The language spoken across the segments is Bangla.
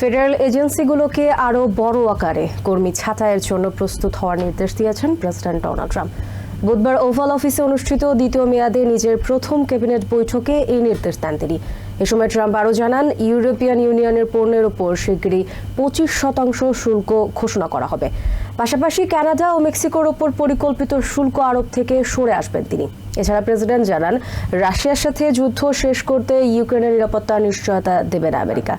ফেডারেল এজেন্সিগুলোকে আরও বড় আকারে কর্মী ছাঁটাইয়ের জন্য প্রস্তুত হওয়ার নির্দেশ দিয়েছেন প্রেসিডেন্ট ডোনাল্ড ট্রাম্প। বুধবার ওভাল অফিসে অনুষ্ঠিত দ্বিতীয় মেয়াদে নিজের প্রথম ক্যাবিনেট বৈঠকে এই নির্দেশ দেন তিনি। এ সময় ট্রাম্প আরও জানান, ইউরোপিয়ান ইউনিয়নের পণ্যের উপর শিগগিরই পঁচিশ শতাংশ শুল্ক ঘোষণা করা হবে। পাশাপাশি কানাডা ও মেক্সিকোর ওপর পরিকল্পিত শুল্ক আরোপ থেকে সরে আসবেন তিনি। এছাড়া প্রেসিডেন্ট জানান, রাশিয়ার সাথে যুদ্ধ শেষ করতে ইউক্রেনের নিরাপত্তা নিশ্চয়তা দেবে না আমেরিকা।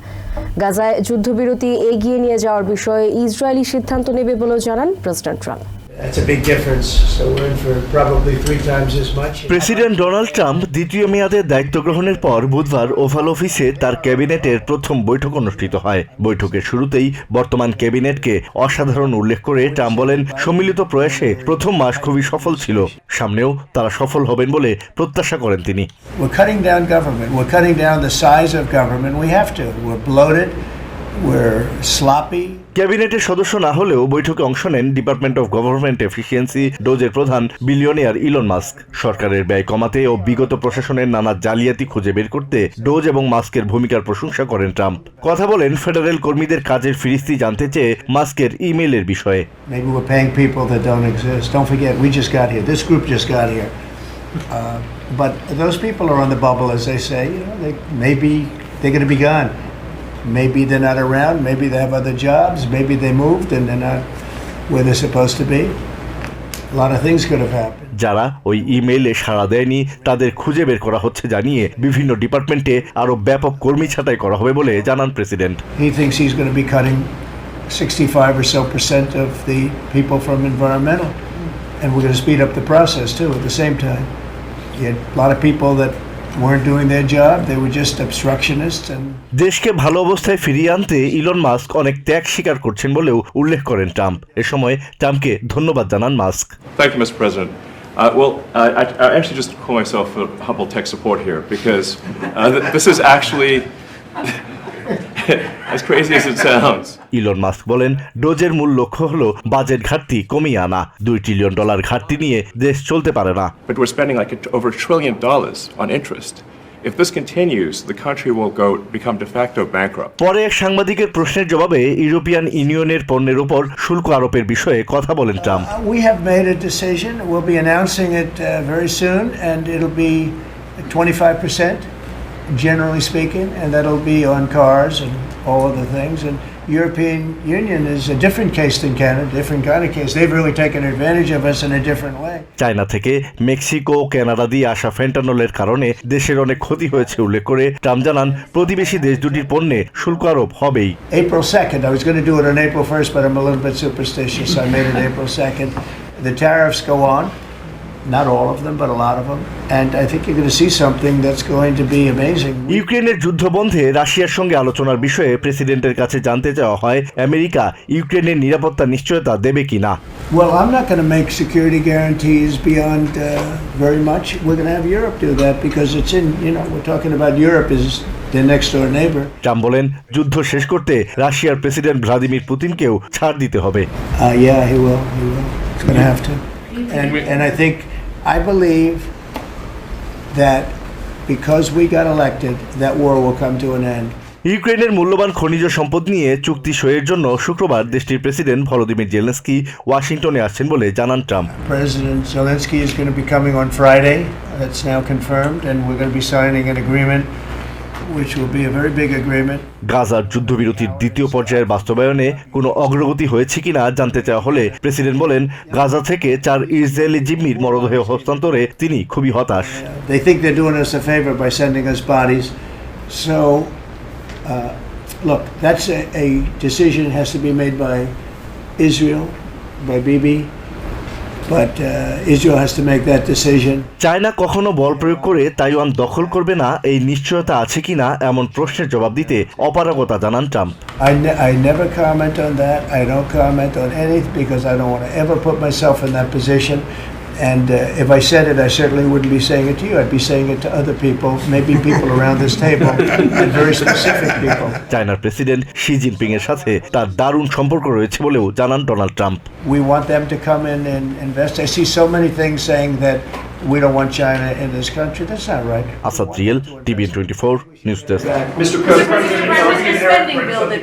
গাজায় যুদ্ধবিরতি এগিয়ে নিয়ে যাওয়ার বিষয়ে ইসরায়েলি সিদ্ধান্ত নেবে বলেও জানান president Trump. That's a big difference, so we're in for probably three times as much. President Donald Trump দ্বিতীয় মেয়াদে দায়িত্ব গ্রহণের পর বুধবার ওভাল অফিসে তার ক্যাবিনেটের প্রথম বৈঠক অনুষ্ঠিত হয় বৈঠকের শুরুতেই বর্তমান ক্যাবিনেটকে অসাধারণ উল্লেখ করে ট্রাম্প বলেন সম্মিলিত প্রয়াসে প্রথম মাস খুবই সফল ছিল সামনেও তারা সফল হবেন বলে প্রত্যাশা করেন তিনি We're cutting down government. We're cutting down the size of government. We have to. We're bloated. ক্যাবিনেটের সদস্য না হলেও বৈঠকে অংশ নেন ডিপার্টমেন্ট অফ গভর্নমেন্ট এফিসিয়েন্সি ডোজের প্রধান বিলিয়নিয়ার ইলন মাস্ক। সরকারের ব্যয় কমাতে ও বিগত প্রশাসনের নানা জালিয়াতি খুঁজে বের করতে ডোজ এবং মাস্কের ভূমিকার প্রশংসা করেন ট্রাম্প। কথা বলেন ফেডারেল কর্মীদের কাজের ফিরিস্তি জানতে চেয়ে মাস্কের ইমেলের বিষয়ে। uh, But those people are on the bubble, as they say. You they're going to be gone. Maybe they're not around. Maybe they have other jobs. Maybe they moved and they're not where they're supposed to be. A lot of things could have happened. যারা ওই ইমেইলে সাড়া দেয়নি তাদের খুঁজে বের করা হচ্ছে জানিয়ে বিভিন্ন ডিপার্টমেন্টে আরও ব্যাপক কর্মী ছাঁটাই করা হবে বলে জানান president He thinks he's going to be cutting 65 or so percent of the people from environmental. And we're going to speed up the process too at the same time. You had a lot of people that weren't doing their job, they were just obstructionists and দেশকে ভালো অবস্থায় ফিরিয়ে আনতে ইলন মাস্ক অনেক ত্যাগ স্বীকার করছেন বলেও উল্লেখ করেন ট্রাম্প এ সময় ট্রাম্পকে ধন্যবাদ জানান Musk Thank you, Mr. President. Uh, well, uh, I, I actually just call myself a humble tech support here because uh, th- this is actually, as crazy as it sounds, Elon Musk বলেন ডোজের মূল লক্ষ্য হলো বাজেট ঘাটতি কমিয়ে আনা দুই ট্রিলিয়ন ডলার ঘাটতি নিয়ে দেশ চলতে পারে না but we're spending like over a trillion dollars on interest. If this continues, the country will go become de facto bankrupt. পরে এক সাংবাদিকের প্রশ্নের জবাবে ইউরোপিয়ান ইউনিয়নের পণ্যের উপর শুল্ক আরোপের বিষয়ে কথা বলেন Trump Uh, we have made a decision. We'll be announcing it uh, very soon, and it'll be 25%, generally speaking, and that'll be on cars and all other things. And European Union is a different case than Canada, different kind of case. They've really taken advantage of us in a different way. China থেকে মেক্সিকো কানাডা দিয়ে আসা ফেন্টানলের কারণে দেশের অনেক ক্ষতি হয়েছে উল্লেখ করে ট্রাম্প জানান প্রতিবেশী দেশ দুটির পণ্যে শুল্ক আরোপ হবেই April 2nd, I was going to do it on April 1st, but I'm a little bit superstitious. so I made it April 2nd. The tariffs go on, ইউক্রেনের যুদ্ধ বন্ধে রাশিয়ার সঙ্গে আলোচনার বিষয়ে প্রেসিডেন্টের কাছে জানতে চাওয়া হয় আমেরিকা ইউক্রেনের নিরাপত্তা নিশ্চয়তা দেবে কিনা Well, I'm not going to make security guarantees beyond uh, very much. We're going to have Europe do that because it's in, you know, we're talking about Europe is their next door neighbor. Trump বলেন যুদ্ধ শেষ করতে রাশিয়ার প্রেসিডেন্ট ভ্লাদিমির পুতিনকেও ছাড় দিতে হবে Uh. And, and I think, I believe that because we got elected, that war will come to an end. ইউক্রেনের মূল্যবান খনিজ সম্পদ নিয়ে চুক্তি সইয়ের জন্য শুক্রবার দেশটির প্রেসিডেন্ট ভলোদিমির জেলেন্সকি ওয়াশিংটনে আসছেন বলে জানান Trump President Zelensky is going to be coming on Friday. That's now confirmed, and we're going to be signing an agreement, গাজার যুদ্ধবিরতির দ্বিতীয় পর্যায়ের বাস্তবায়নে কোনো অগ্রগতি হয়েছে কিনা জানতে চাওয়া হলে প্রেসিডেন্ট বলেন গাজা থেকে চার ইসরায়েলি জিম্মির মরদেহ হস্তান্তরে তিনি খুবই হতাশ uh, Look, that's a, a decision has to be made by Israel, by Bibi. China কখনো বল প্রয়োগ করে তাইওয়ান দখল করবে না? এই নিশ্চয়তা আছে কি না এমন প্রশ্নের জবাব দিতে অপারগতা জানান Trump. And uh, if I said it, I certainly wouldn't be saying it to you. I'd be saying it to other people, maybe people around this table, and very specific people. চায়নার প্রেসিডেন্ট শি জিনপিং এর সাথে তার দারুণ সম্পর্ক রয়েছে বলেও জানান Donald Trump We want them to come in and invest. I see so many things saying that we don't want China in this country. That's not right. Asad real TVN twenty four news desk Mr. President, spending bill that